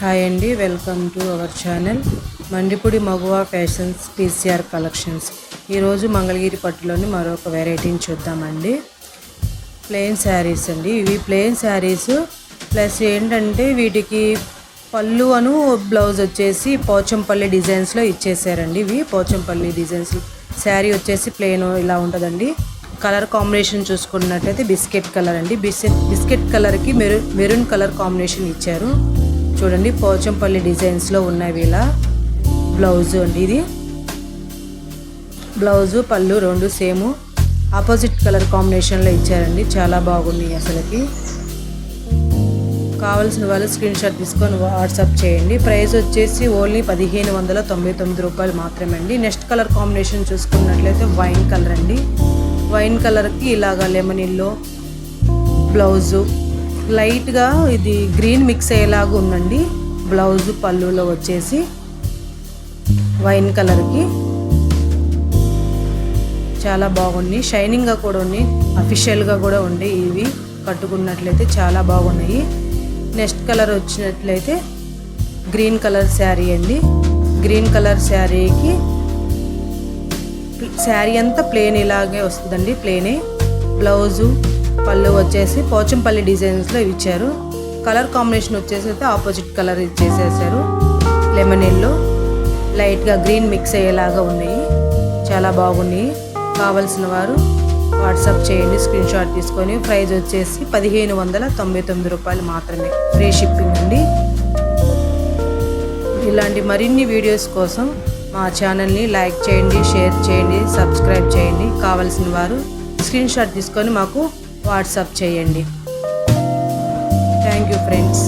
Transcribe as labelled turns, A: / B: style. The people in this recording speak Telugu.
A: హాయ్ అండి welcome to our channel. Mandipudi Maguva fashions P C R collections. ఈరోజు మంగళగిరి పట్టులోని మరొక వెరైటీని చూద్దామండి. ప్లెయిన్ శారీస్ అండి. ఇవి ప్లెయిన్ శారీస్. ప్లస్ ఏంటంటే వీటికి పళ్ళు అను బ్లౌజ్ వచ్చేసి పోచంపల్లి డిజైన్స్లో ఇచ్చేసారండి. ఇవి పోచంపల్లి డిజైన్స్. శారీ వచ్చేసి ప్లెయిన్ ఇలా ఉంటుందండి. కలర్ కాంబినేషన్ చూసుకున్నట్టయితే బిస్కెట్ కలర్ అండి. బిస్కెట్ బిస్కెట్ కలర్కి మెరు మెరూన్ కలర్ కాంబినేషన్ ఇచ్చారు. చూడండి పోచంపల్లి డిజైన్స్లో ఉన్నవి ఇలా బ్లౌజ్ అండి ఇది. బ్లౌజు పళ్ళు రెండు సేము. ఆపోజిట్ కలర్ కాంబినేషన్లో ఇచ్చారండి చాలా బాగున్నాయి అసలుకి. కావాల్సిన వాళ్ళు స్క్రీన్ షాట్ తీసుకొని వాట్సాప్ చేయండి. ప్రైస్ వచ్చేసి ఓన్లీ పదిహేను వందల తొంభై తొమ్మిది రూపాయలు మాత్రమే అండి. నెక్స్ట్ కలర్ కాంబినేషన్ చూసుకున్నట్లయితే వైన్ కలర్ అండి. వైన్ కలర్కి ఇలాగా లెమన్ ఇల్లో బ్లౌజు లైట్గా ఇది గ్రీన్ మిక్స్ అయ్యేలాగా ఉందండి. బ్లౌజు పళ్ళులో వచ్చేసి వైన్ కలర్కి. చాలా బాగున్నాయి షైనింగ్గా కూడా ఉన్నాయి అఫిషియల్గా కూడా ఉంది ఇవి. కట్టుకున్నట్లయితే చాలా బాగున్నాయి. నెక్స్ట్ కలర్ వచ్చినట్లయితే గ్రీన్ కలర్ శారీ అండి. గ్రీన్ కలర్ శారీకి శారీ అంతా ప్లేన్ ఇలాగే వస్తుందండి ప్లేనే. బ్లౌజు పళ్ళు వచ్చేసి పోచంపల్లి డిజైన్స్లో ఇచ్చారు. కలర్ కాంబినేషన్ వచ్చేసి అయితే ఆపోజిట్ కలర్ ఇచ్చేసేసారు. లెమన్ ఎల్లో లైట్గా గ్రీన్ మిక్స్ అయ్యేలాగా ఉన్నాయి. చాలా బాగున్నాయి. కావలసిన వారు వాట్సాప్ చేయండి స్క్రీన్ షాట్ తీసుకొని. ప్రైస్ వచ్చేసి పదిహేను వందల తొంభై తొమ్మిది రూపాయలు మాత్రమే. ఫ్రీ షిప్పింగ్ అండి. ఇలాంటి మరిన్ని వీడియోస్ కోసం మా ఛానల్ని లైక్ చేయండి షేర్ చేయండి సబ్స్క్రైబ్ చేయండి. కావలసిన వారు స్క్రీన్ షాట్ తీసుకొని మాకు వాట్సాప్ చేయండి. Thank you friends